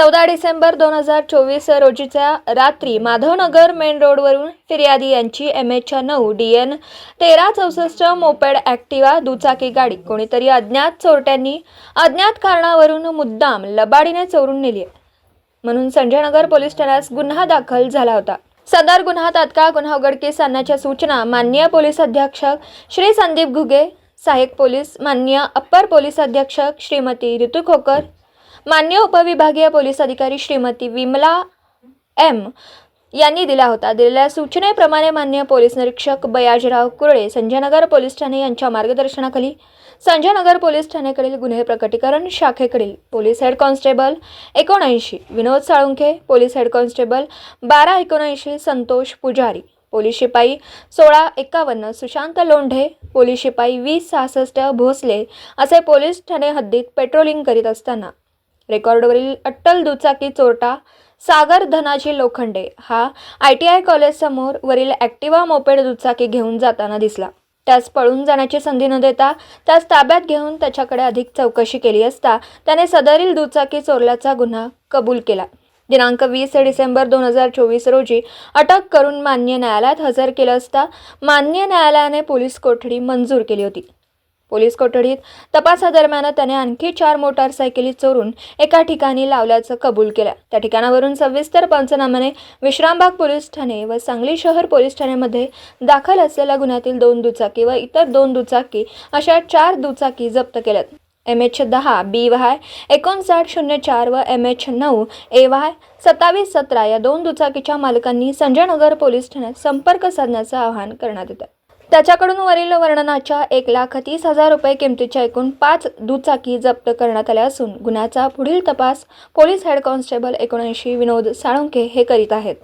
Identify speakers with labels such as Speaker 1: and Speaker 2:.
Speaker 1: चौदा डिसेंबर दोन हजार चोवीस रोजीच्या रात्री माधवनगर मेन रोडवरून फिर्यादी यांची एम एच नऊ डी एन तेरा चौसष्ट मोपेड ॲक्टिवा दुचाकी गाडी कोणीतरी अज्ञात चोरट्यांनी अज्ञात कारणावरून मुद्दाम लबाडीने चोरून नेली आहे. म्हणून संजयनगर पोलीस ठाण्यात गुन्हा दाखल झाला होता. सदर गुन्हा तात्काळ गुन्हा उघडकीस आणण्याच्या सूचना माननीय पोलीस अधीक्षक श्री संदीप घुगे सहाय्यक पोलीस माननीय अप्पर पोलीस अधीक्षक श्रीमती ऋतू खोकर मान्य उपविभागीय पोलीस अधिकारी श्रीमती विमला एम यांनी दिला होता. दिलेल्या सूचनेप्रमाणे मान्य पोलीस निरीक्षक बयाजराव कुरळे संजयनगर पोलीस ठाणे यांच्या मार्गदर्शनाखाली संजयनगर पोलीस ठाणेकडील गुन्हे प्रकटीकरण शाखेकडील पोलीस हेड कॉन्स्टेबल एकोणऐंशी Vinod Salunkhe police head constable बारा एकोणऐंशी संतोष पुजारी पोलीस शिपाई सोळा एकावन्न सुशांत लोंढे पोलीस शिपाई वीस सहासष्ट भोसले असे पोलीस ठाणे हद्दीत पेट्रोलिंग करीत असताना रेकॉर्डवरील अट्टल दुचाकी चोरटा सागर धनाजी लोखंडे हा आय टी आय कॉलेजसमोर वरील ॲक्टिवा मोपेड दुचाकी घेऊन जाताना दिसला. त्यास पळून जाण्याची संधी न देता त्यास ताब्यात घेऊन त्याच्याकडे अधिक चौकशी केली असता त्याने सदरील दुचाकी चोरल्याचा गुन्हा कबूल केला. दिनांक वीस डिसेंबर दोन हजार चोवीस रोजी अटक करून मान्य न्यायालयात हजर केलं असता मान्य न्यायालयाने पोलीस कोठडी मंजूर केली होती. पोलीस कोठडीत तपासादरम्यान त्याने आणखी चार मोटारसायकली चोरून एका ठिकाणी लावल्याचं कबूल केलं. त्या ठिकाणावरून सविस्तर पंचनाम्याने विश्रामबाग पोलीस ठाणे व सांगली शहर पोलीस ठाण्यामध्ये दाखल असलेल्या गुन्ह्यातील दोन दुचाकी व इतर दोन दुचाकी अशा चार दुचाकी जप्त केल्यात. एम एच दहा बी वाय एकोणसाठ शून्य चार व एम एच नऊ ए वाय सत्तावीस सतरा या दोन दुचाकीच्या मालकांनी संजयनगर पोलीस ठाण्यात संपर्क साधण्याचं आवाहन करण्यात येतं. त्याच्याकडून वरील वर्णनाच्या एक लाख तीस हजार रुपये किमतीच्या एकूण पाच दुचाकी जप्त करण्यात आल्या असून गुन्ह्याचा पुढील तपास पोलीस हेड कॉन्स्टेबल एकोणऐंशी विनोद साळुंके हे करीत आहेत.